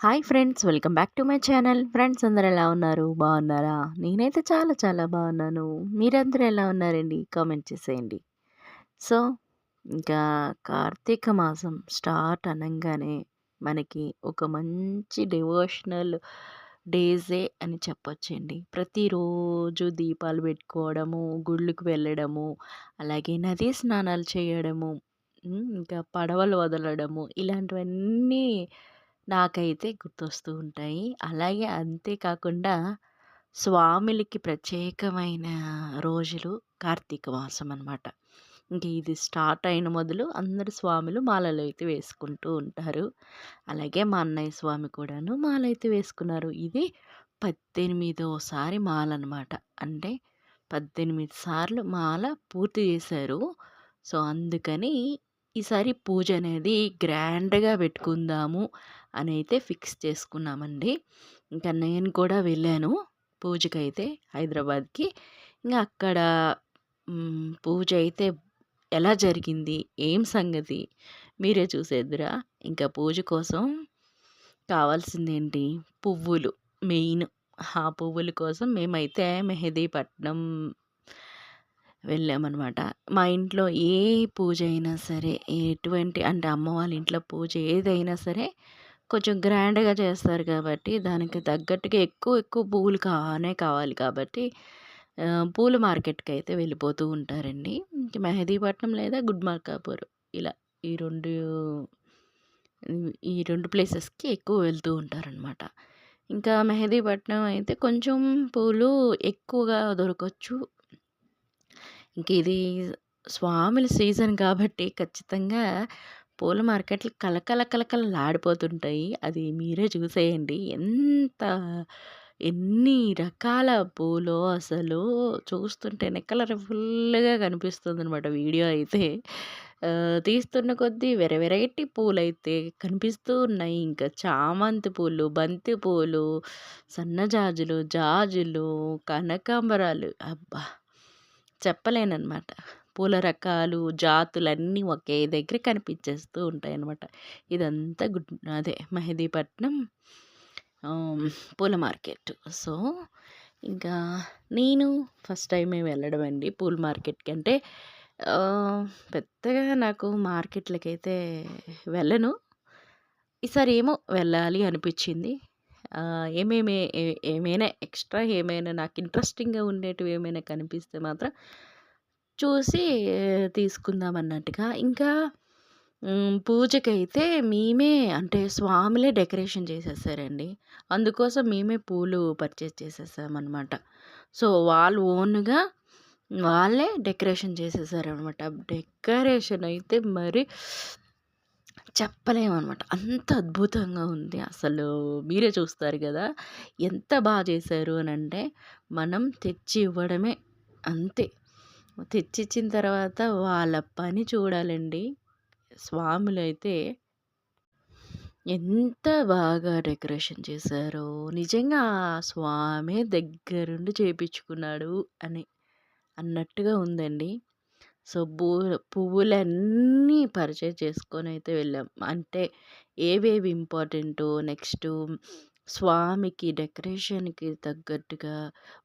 Hi friends welcome back to my channel. Friends అందరు ఎలా ఉన్నారు? బాగున్నారా? నేనైతే చాలా చాలా బాగున్నాను. మీరందరూ ఎలా ఉన్నారండి? కామెంట్ చేసేయండి. సో ఇంకా కార్తీక మాసం స్టార్ట్ అనగానే మనకి ఒక మంచి డివోషనల్ డేసే అని చెప్పొచ్చండి. ప్రతిరోజు దీపాలు పెట్టుకోవడము గుళ్ళకు వెళ్ళడము అలాగే నదీ స్నానాలు చేయడము ఇంకా పడవలు వదలడము ఇలాంటివన్నీ నాకైతే గుర్తొస్తూ ఉంటాయి. అలాగే అంతేకాకుండా స్వాములకి ప్రత్యేకమైన రోజులు కార్తీక మాసం అనమాట. ఇంక ఇది స్టార్ట్ అయిన మొదలు అందరు స్వాములు మాలలు అయితే వేసుకుంటూ ఉంటారు. అలాగే మా అన్నయ్య స్వామి కూడాను మాలైతే వేసుకున్నారు. ఇది పద్దెనిమిదోసారి మాల అనమాట అంటే పద్దెనిమిది సార్లు మాల పూర్తి చేశారు. సో, అందుకని ఈసారి పూజ అనేది గ్రాండ్‌గా పెట్టుకుందాము అని అయితే ఫిక్స్ చేసుకున్నామండి. ఇంకా నేను కూడా వెళ్ళాను పూజకైతే హైదరాబాద్కి. ఇంకా అక్కడ పూజ అయితే ఎలా జరిగింది? ఏం సంగతి? మీరే చూసేద్దురా. ఇంకా పూజ కోసం కావాల్సింది ఏంటి పువ్వులు మెయిన్ ఆ పువ్వుల కోసం మేమైతే మెహదీపట్నం వెళ్ళామన్నమాట. మా ఇంట్లో ఏ పూజ అయినా సరే ఎటువంటి అంటే అమ్మ వాళ్ళ ఇంట్లో పూజ ఏదైనా సరే కొంచెం గ్రాండ్గా చేస్తారు కాబట్టి దానికి తగ్గట్టుగా ఎక్కువ ఎక్కువ పువ్వులు కానే కావాలి కాబట్టి పూల మార్కెట్కి అయితే వెళ్ళిపోతూ ఉంటారండి. మెహదీపట్నం లేదా గుడ్ మార్కాపూర్ ఇలా ఈ రెండు ఈ రెండు ప్లేసెస్కి ఎక్కువ వెళ్తూ ఉంటారనమాట ఇంకా మెహదీపట్నం అయితే కొంచెం పూలు ఎక్కువగా దొరకచ్చు. ఇంక ఇది స్వాముల సీజన్ కాబట్టి ఖచ్చితంగా పూల మార్కెట్లు కలకల కలకలలాడిపోతుంటాయి అది మీరే చూసేయండి. ఎంత ఎన్ని రకాల పూలు అసలు చూస్తుంటేనే కలర్ ఫుల్గా కనిపిస్తుంది అనమాట వీడియో అయితే. తీస్తున్న కొద్దీ వెర వెరైటీ పూలైతే కనిపిస్తూ ఉన్నాయి. ఇంకా చామంతి పూలు బంతి పూలు సన్నజాజులు జాజులు కనకాంబరాలు. అబ్బా! చెప్పలేనమాట పూల రకాలు జాతులన్నీ ఒకే దగ్గర కనిపించేస్తూ ఉంటాయి అన్నమాట ఇదంతా గుడ్ అదే మెహదీపట్నం పూల మార్కెట్. సో ఇంకా నేను ఫస్ట్ టైమే వెళ్ళడం అండి పూల మార్కెట్కి అంటే పెద్దగా నాకు మార్కెట్లకైతే వెళ్ళను. ఈసారి ఏమో వెళ్ళాలి అనిపించింది. ఏమేమి ఏమైనా ఎక్స్ట్రా ఏమైనా నాకు ఇంట్రెస్టింగ్గా ఉండేటివి ఏమైనా కనిపిస్తే మాత్రం చూసి తీసుకుందాం అన్నట్టుగా ఇంకా పూజకైతే మేమే అంటే స్వాములే డెకరేషన్ చేసేసారండి. అందుకోసం మేమే పూలు పర్చేస్ చేసేసామన్నమాట. సో వాళ్ళు ఓన్గా వాళ్ళే డెకరేషన్ చేసేసారనమాట డెకరేషన్ అయితే మరి చెప్పలేమనమాట అంత అద్భుతంగా ఉంది. అసలు మీరే చూస్తారు కదా ఎంత బాగా చేశారు అని అంటే మనం తెచ్చి ఇవ్వడమే అంతే. తెచ్చిచ్చిన తర్వాత వాళ్ళ పని చూడాలండి. స్వాములు అయితే ఎంత బాగా డెకరేషన్ చేశారో నిజంగా ఆ స్వామి దగ్గరుండి చేపించుకున్నాడు అని అన్నట్టుగా ఉందండి. సో పూ పువ్వులన్నీ పరిచయం చేసుకొని అయితే వెళ్ళాం. అంటే ఏవేవి ఇంపార్టెంటో నెక్స్ట్ స్వామికి డెకరేషన్కి తగ్గట్టుగా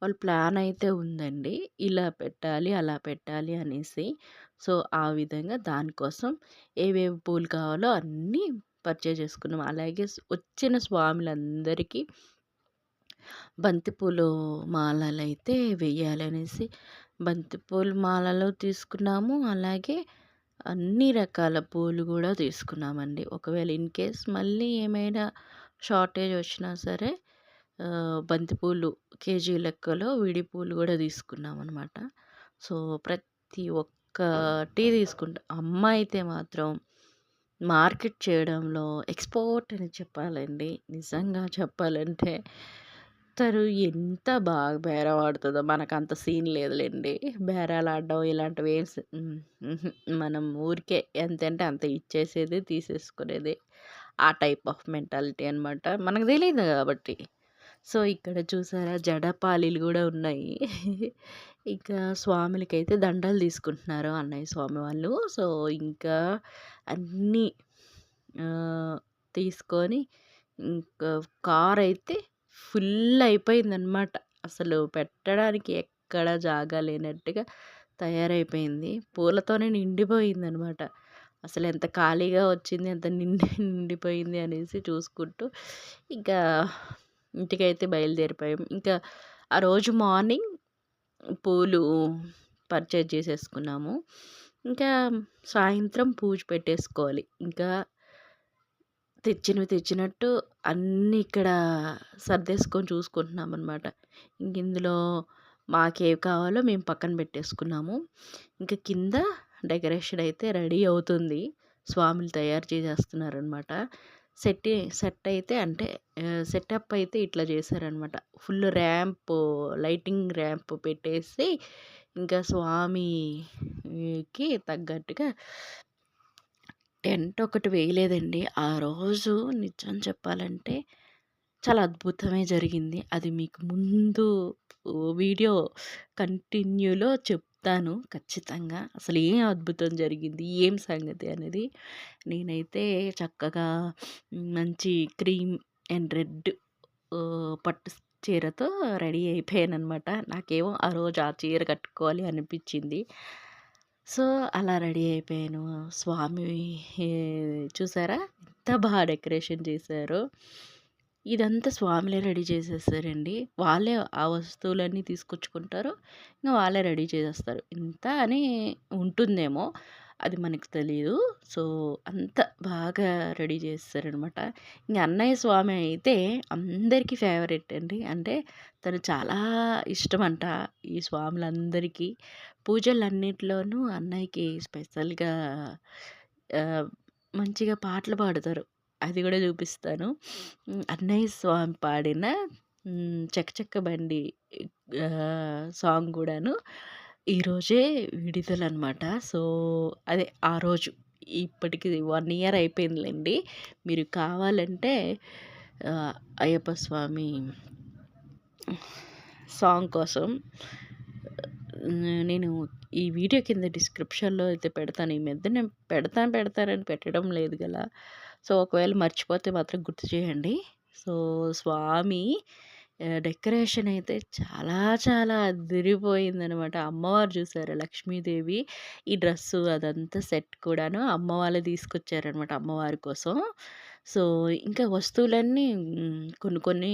వాళ్ళ ప్లాన్ అయితే ఉందండి. ఇలా పెట్టాలి అలా పెట్టాలి అనేసి. సో ఆ విధంగా దానికోసం ఏవేవి పూలు కావాలో అన్నీ పర్చేజ్ చేసుకున్నాం. అలాగే వచ్చిన స్వాములందరికీ బంతిపూలు మాలలు అయితే వెయ్యాలనేసి బంతిపూలు మాలలు తీసుకున్నాము. అలాగే అన్ని రకాల పూలు కూడా తీసుకున్నామండి. ఒకవేళ ఇన్ కేస్ మళ్ళీ ఏమైనా షార్టేజ్ వచ్చినా సరే బంతిపూలు కేజీ లెక్కలో విడి పూలు కూడా తీసుకున్నాం అనమాట సో ప్రతి ఒక్కటి తీసుకుంటా అమ్మ అయితే మాత్రం మార్కెట్ చేయడంలో ఎక్స్పోర్ట్ అని చెప్పాలండి. నిజంగా చెప్పాలంటే తను ఎంత బాగా బేరవాడుతుందో మనకు అంత సీన్ లేదులేండి. బేరాలు ఆడడం ఇలాంటివి ఏం మనం ఊరికే ఎంతంటే అంత ఇచ్చేసేది తీసేసుకునేది. ఆ టైప్ ఆఫ్ మెంటాలిటీ అనమాట మనకు తెలియదు కాబట్టి సో ఇక్కడ చూసారా జడపాలీలు కూడా ఉన్నాయి ఇంకా స్వాములకైతే దండలు తీసుకుంటున్నారు అన్నయ్య స్వామి వాళ్ళు సో ఇంకా అన్నీ తీసుకొని ఇంకా కార్ అయితే ఫుల్ అయిపోయిందనమాట. అసలు పెట్టడానికి ఎక్కడ జాగా లేనట్టుగా తయారైపోయింది. పూలతోనే నిండిపోయిందనమాట. అసలు ఎంత ఖాళీగా వచ్చింది, ఎంత నిండి నిండిపోయింది అనేసి చూసుకుంటూ ఇంకా ఇంటికైతే బయలుదేరిపోయాం. ఇంకా ఆ రోజు మార్నింగ్ పూలు పర్చేజ్ చేసేసుకున్నాము. ఇంకా సాయంత్రం పూజ పెట్టేసుకోవాలి. ఇంకా తెచ్చినవి తెచ్చినట్టు అన్నీ ఇక్కడ సర్దేసుకొని చూసుకుంటున్నాం అనమాట ఇంక ఇందులో మాకేవి కావాలో మేము పక్కన పెట్టేసుకున్నాము. ఇంకా కింద డెకరేషన్ అయితే రెడీ అవుతుంది. స్వాములు తయారు చేసేస్తున్నారనమాట. సెట్ సెట్ అయితే అంటే సెటప్ అయితే ఇట్లా చేశారనమాట. ఫుల్ ర్యాంప్ లైటింగ్ ర్యాంప్ పెట్టేసి ఇంకా స్వామికి తగ్గట్టుగా టెంట్ ఒకటి వేయలేదండి. ఆ రోజు నిజం చెప్పాలంటే చాలా అద్భుతమే జరిగింది. అది మీకు ముందు వీడియో కంటిన్యూలో చెప్తాను ఖచ్చితంగా. అసలు ఏం అద్భుతం జరిగింది, ఏం సంగతి అనేది. నేనైతే చక్కగా మంచి క్రీమ్ అండ్ రెడ్ పట్టు చీరతో రెడీ అయిపోయాననమాట. నాకేమో ఆ రోజు ఆ చీర కట్టుకోవాలి అనిపించింది. సో, అలా రెడీ అయిపోయాను. స్వామి చూసారా ఎంత బాగా డెకరేషన్ చేశారు ఇదంతా స్వామిలే రెడీ చేసేస్తారండి వాళ్ళే ఆ వస్తువులన్నీ తీసుకొచ్చుకుంటారు. ఇంక వాళ్ళే రెడీ చేసేస్తారు. ఇంత అని ఉంటుందేమో అది మనకు తెలియదు సో, అంత బాగా రెడీ చేస్తారనమాట ఇంక అన్నయ్య స్వామి అయితే అందరికీ ఫేవరెట్ అండి. అంటే తను చాలా ఇష్టమంట ఈ స్వాములందరికీ. పూజలన్నిటిలోనూ అన్నయ్యకి స్పెషల్‌గా మంచిగా పాటలు పాడతారు. అది కూడా చూపిస్తాను. అన్నయ్య స్వామి పాడిన 'చకచక బండి' సాంగ్ కూడాను ఈరోజే విడుదలనమాట. సో, అదే ఆ రోజు ఇప్పటికి వన్ ఇయర్ అయిపోయిందిలేండి మీరు కావాలంటే అయ్యప్ప స్వామి సాంగ్ కోసం నేను ఈ వీడియో కింద డిస్క్రిప్షన్‌లో అయితే పెడతాను. ఈ మధ్య నేను పెడతాను పెడతానని పెట్టడం లేదు కదా సో, ఒకవేళ మర్చిపోతే మాత్రం గుర్తు చేయండి. సో, స్వామి డెకరేషన్ అయితే చాలా చాలా అదిరిపోయిందనమాట. అమ్మవారు చూసారు లక్ష్మీదేవి ఈ డ్రెస్సు అదంతా సెట్ కూడాను అమ్మ తీసుకొచ్చారనమాట అమ్మవారి కోసం. సో, ఇంకా వస్తువులన్నీ కొన్ని కొన్ని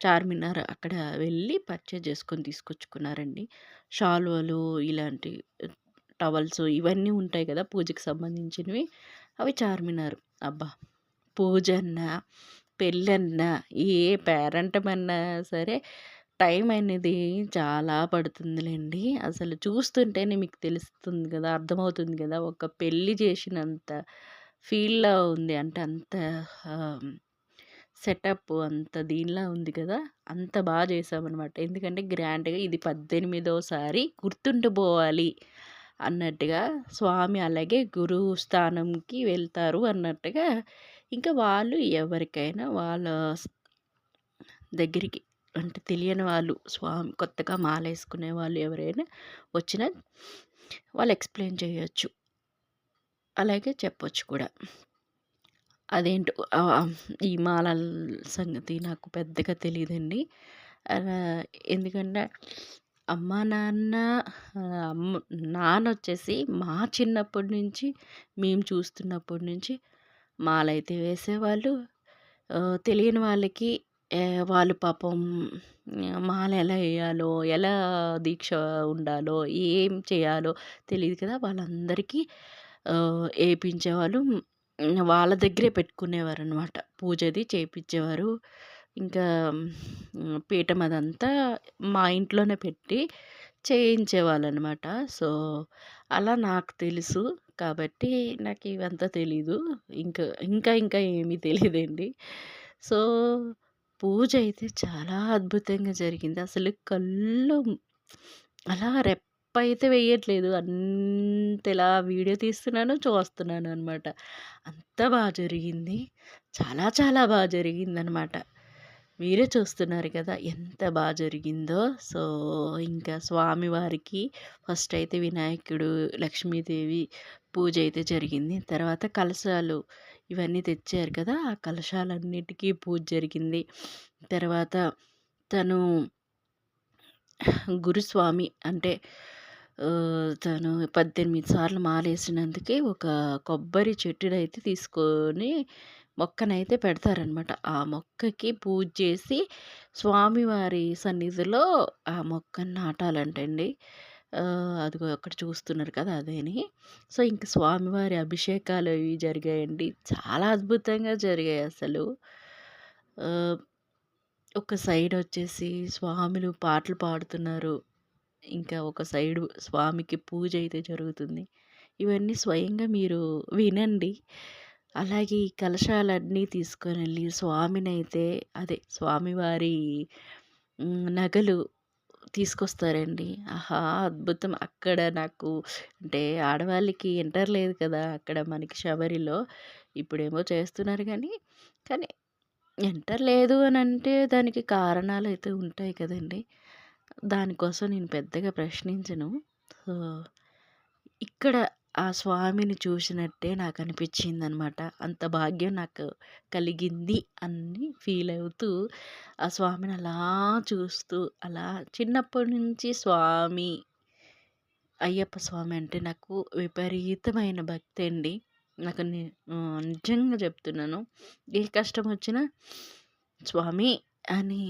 చార్మినార్ అక్కడ వెళ్ళి పర్చేజ్ చేసుకొని తీసుకొచ్చుకున్నారండి. షాల్వలు ఇలాంటి టవల్స్ ఇవన్నీ ఉంటాయి కదా! పూజకి సంబంధించినవి. అవి చార్మినార్. అబ్బా! పూజన్నా, పెళ్ళన్నా, ఏ పేరెంటమన్నా సరే టైం అనేది చాలా పడుతుందిలేండి అసలు చూస్తుంటేనే మీకు తెలుస్తుంది కదా! అర్థమవుతుంది కదా! ఒక పెళ్ళి చేసినంత ఫీల్లా ఉంది. అంటే అంత సెటప్ అంత దీనిలా ఉంది కదా! అంత బాగా చేసామన్నమాట ఎందుకంటే గ్రాండ్‌గా ఇది పద్దెనిమిదోసారి గుర్తుండిపోవాలి అన్నట్టుగా స్వామి అలాగే గురువు స్థానంకి వెళ్తారు అన్నట్టుగా ఇంకా వాళ్ళు ఎవరికైనా వాళ్ళ దగ్గరికి అంటే తెలియని వాళ్ళు స్వామి కొత్తగా మాల వేసుకునే వాళ్ళు ఎవరైనా వచ్చినా వాళ్ళు ఎక్స్‌ప్లెయిన్ చేయొచ్చు. అలాగే చెప్పొచ్చు కూడా. అదేంటో ఈ మాల సంగతి నాకు పెద్దగా తెలియదండి ఎందుకంటే అమ్మా, నాన్న అమ్మ నాన్నొచ్చేసి మా చిన్నప్పటి నుంచి మేము చూస్తున్నప్పటి నుంచి మాలైతే వేసేవాళ్ళు. తెలియని వాళ్ళకి వాళ్ళు పాపం మాల ఎలా వేయాలో, ఎలా దీక్ష ఉండాలో, ఏం చేయాలో తెలియదు కదా! వాళ్ళందరికీ వేయించేవాళ్ళు వాళ్ళ దగ్గరే పెట్టుకునేవారు అనమాట పూజది చేయించేవారు ఇంకా పీఠం అదంతా మా ఇంట్లోనే పెట్టి చేయించేవాళ్ళనమాట. సో, అలా నాకు తెలుసు. కాబట్టి నాకు ఇవంతా తెలీదు. ఇంకా ఇంకా ఇంకా ఏమీ తెలియదండి సో, పూజ అయితే చాలా అద్భుతంగా జరిగింది. అసలు కళ్ళు అలా రెప్పయితే వేయట్లేదు. అంతలా వీడియో తీస్తున్నాను, చూస్తున్నాను అనమాట. అంత బాగా జరిగింది. చాలా చాలా బాగా జరిగింది అనమాట మీరే చూస్తున్నారు కదా! ఎంత బాగా జరిగిందో. సో, ఇంకా స్వామివారికి ఫస్ట్ అయితే వినాయకుడు, లక్ష్మీదేవి పూజ అయితే జరిగింది. తర్వాత కలశాలు ఇవన్నీ తెచ్చారు కదా! ఆ కలశాలన్నిటికీ పూజ జరిగింది. తర్వాత తను గురుస్వామి అంటే తను 18 సార్లు మాలేసినందుకే ఒక కొబ్బరి చెట్టునైతే తీసుకొని మొక్కనైతే పెడతారనమాట. ఆ మొక్కకి పూజ చేసి స్వామివారి సన్నిధిలో ఆ మొక్కను నాటాలంటండి. అదిగో అక్కడ చూస్తున్నారు కదా! అదేని. సో, ఇంక స్వామివారి అభిషేకాలు అవి జరిగాయండి. చాలా అద్భుతంగా జరిగాయి అసలు. ఒక సైడ్ వచ్చేసి స్వాములు పాటలు పాడుతున్నారు. ఇంకా ఒక సైడు స్వామికి పూజ అయితే జరుగుతుంది. ఇవన్నీ స్వయంగా మీరు వినండి. అలాగే ఈ కలశాలన్నీ తీసుకొని వెళ్ళి స్వామినైతే అదే స్వామివారి నగలు తీసుకొస్తారండి. ఆహా! అద్భుతం. అక్కడ నాకు అంటే ఆడవాళ్ళకి ఎంటర్ లేదు కదా! అక్కడ మనకి శబరిలో. ఇప్పుడేమో చేస్తున్నారు కానీ కానీ ఎంటర్ లేదు అని అంటే దానికి కారణాలు అయితే ఉంటాయి కదండీ! దానికోసం నేను పెద్దగా ప్రశ్నించను. సో, ఇక్కడ ఆ స్వామిని చూసినట్టే నాకు అనిపించింది అనమాట అంత భాగ్యం నాకు కలిగింది అని ఫీల్ అవుతూ ఆ స్వామిని అలా చూస్తూ, అలా చిన్నప్పటి నుంచి స్వామి, అయ్యప్ప స్వామి అంటే నాకు విపరీతమైన భక్తి అండి నాకు నిజంగా చెప్తున్నాను. ఏ కష్టం వచ్చినా స్వామి అని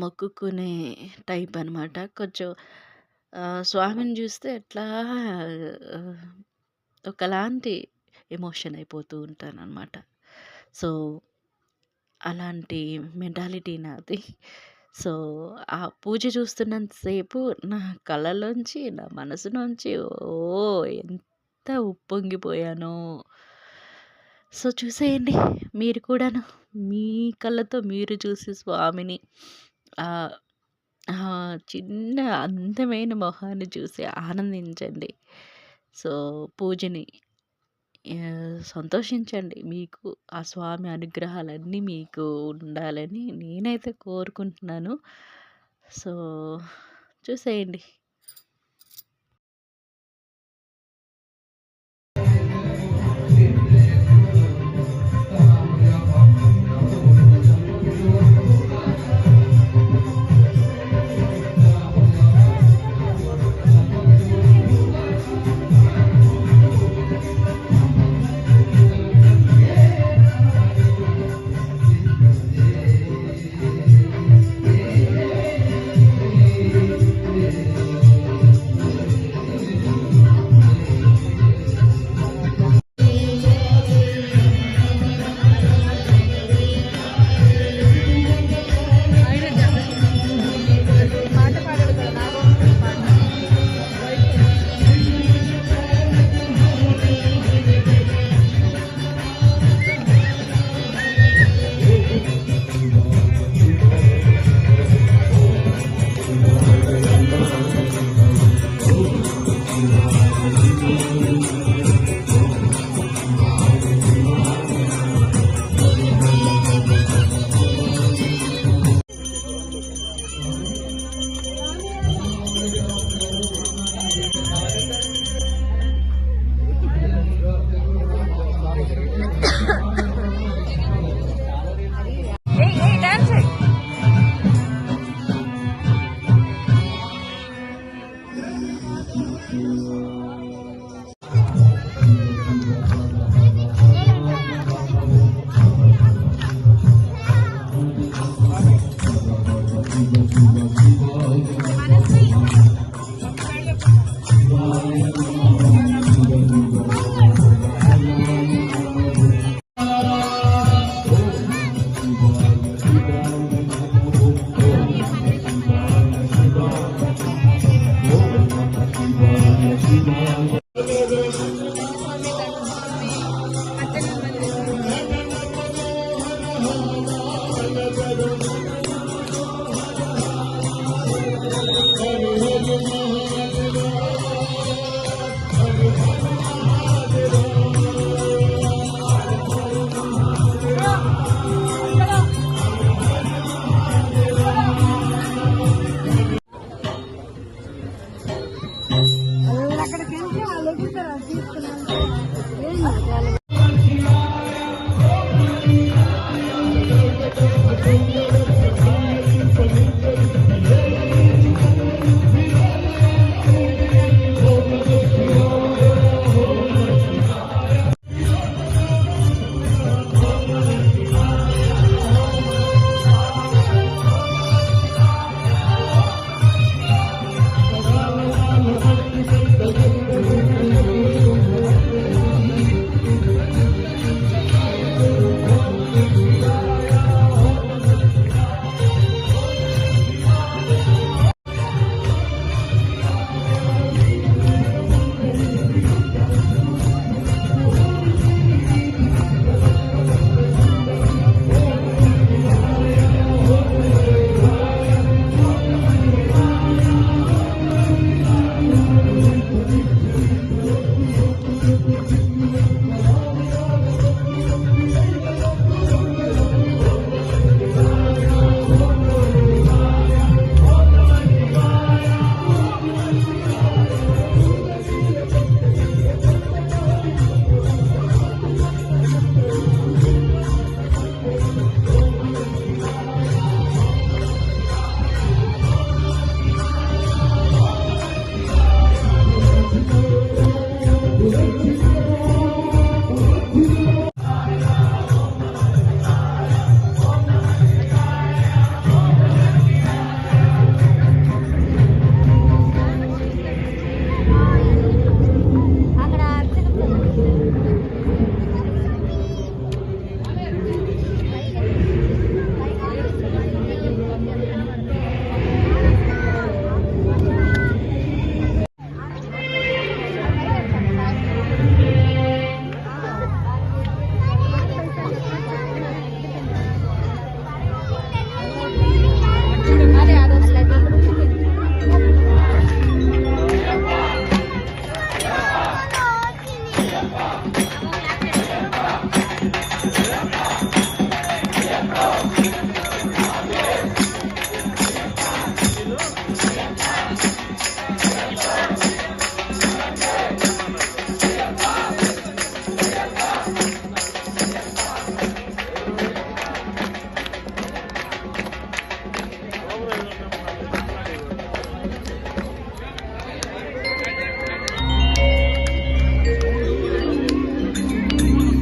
మొక్కుకునే టైప్ అనమాట. కొంచెం స్వామిని చూస్తే ఎట్లా ఒకలాంటి ఎమోషన్ అయిపోతూ ఉంటాననమాట. సో, అలాంటి మెంటాలిటీ నాది. సో, ఆ పూజ చూస్తున్నంతసేపు నా కళ్ళలోంచి, నా మనసులోంచి ఓ ఎంత ఉప్పొంగిపోయానో. సో, చూసేయండి మీరు కూడాను. మీ కళ్ళతో మీరు చూసి స్వామిని ఆ చిన్న అందమైన మొహాన్ని చూసి ఆనందించండి. సో, పూజని సంతోషించండి. మీకు ఆ స్వామి అనుగ్రహాలన్నీ మీకు ఉండాలని నేనైతే కోరుకుంటున్నాను. సో, చూసేయండి.